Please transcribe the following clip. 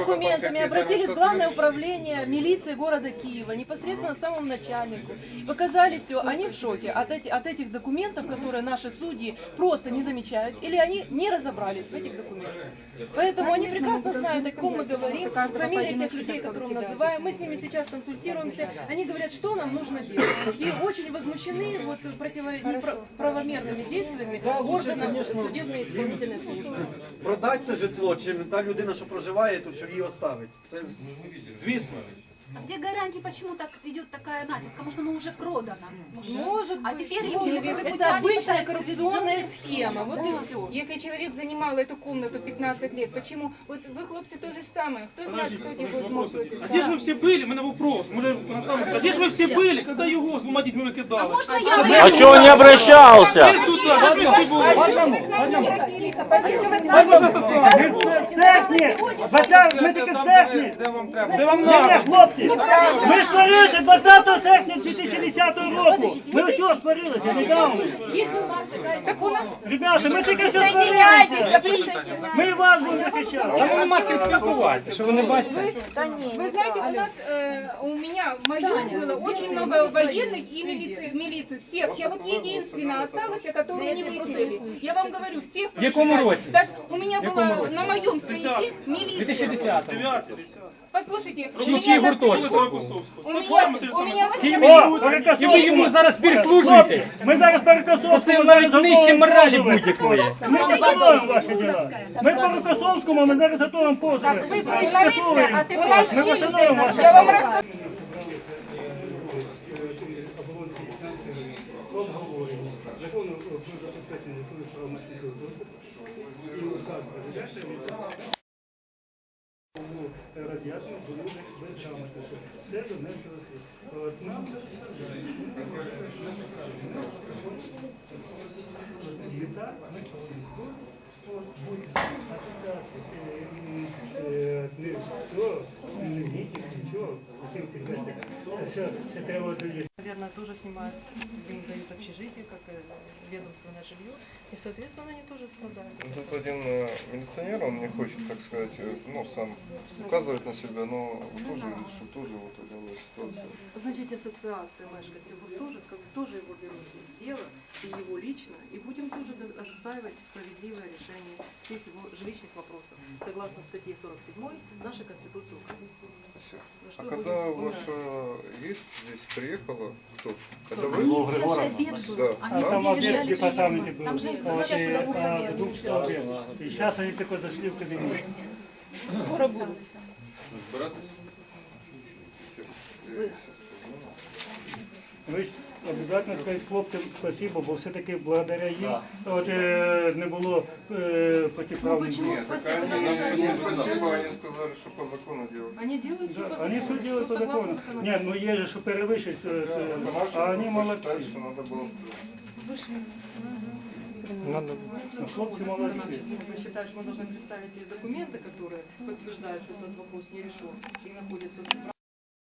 документами обратились в Главное управление милиции города Киева, непосредственно к самому начальнику. Показали все, они в шоке от, эти- от этих документов, которые наши судьи просто не замечают, или они не разобрались в этих документах. Поэтому они прекрасно знают, о ком мы говорим, фамилии тех людей, которых мы называем. Мы с ними сейчас консультируемся, они говорят, что нам нужно делать. И очень возмущены вот противо- неправомерными действиями органов судебно-исполнительной службы. Продать це житло, чим та людина, що проживає тут, що її оставить. Це звісно. А Где гарантии, почему так идет такая натиск? Может, оно уже продано? Может А быть, теперь может люди быть. путями это обычная пытаются коррупционная схема. Вот и все. Если человек занимал эту комнату 15 лет, почему? Вот вы, хлопцы, то же самое. Кто знает, кто эти будет смог А де ж ви всі були? У мене вопрос. Може, Наталя, а де ж ви всі були, коли його з двома дітьми викидали? Можно я А чего не обращался? Де сюди? Де ви всі були? В серпні, 20, ми тільки в серпні. Де вам треба? Де вам Ні, ні, треба? хлопці, ми створилися 20 серпня 2010 року. Ми ось створилися недавно. Ребята, ми тільки що створилися. Ми вас будемо захищати. Там нема з ким спілкуватися, що ви не бачите? Вы знаете, у нас, э, у меня, в моем было очень много военных и милиции, милицию, всех. Я вот единственная осталась, которую не выселили. Я вам говорю, всех В якому році? Так, у меня было на моем стояке милиция. 2010 Послушайте, у Чи меня чий на гуртожиток? стояку- у меня, у меня О, І перекасовуємо. ви йому зараз прислужуєте? Ми зараз перекасовуємо. Це навіть нижче моралі будь-якої. Ми контролюємо ваші діла. Ми по Рокосовському, ми зараз готуємо позови. Вы пришли, а ты Ми пошли людей встановимо ваші я вам права. расскажу. Закону про забезпечення і указ президента все донесли. От Нам Звіта наверное, тоже снимают, им дают общежитие, как и ведомственное жилье, и, соответственно, они тоже страдают. Тут один э, милиционер, он не хочет, так сказать, э, ну, сам указывать на себя, но тоже, что тоже вот эта ситуация. Значит, ассоциация мешканцев вот тоже, как бы, тоже его берут в дело, и его лично, и будем тоже отстаивать справедливое решение всех его жилищных вопросов, согласно статье 47 нашей Конституции Украины. Всё. На что А будем когда умирать. ваша есть здесь приехала, кто? Когда Кто? вы? Сейчас же обед был. Да. А Они там обед в приезжали департаменте приемом. был. Там же Вот, сейчас и, сюда а, выходили. продукты обед. И сейчас они только зашли в кабинет. Скоро будут. Ви ж обов'язково скажіть хлопцям спасибо, бо все-таки благодаря їм от, е, не було е, протиправних дій. Нет, так Спасибо, они потому что нам они не же спасибо, они сказали, что по закону делать. Они делают все по Да, закону. Вони все делают по Все согласно закону. законодательству. Ні, ну є же, що перевищить, е, е, а вони молодці. Считать, что надо было Ну, Хлопці молодці. Я считаю, что мы должны представить те документы, которые подтверждают, что этот вопрос не решен и находится в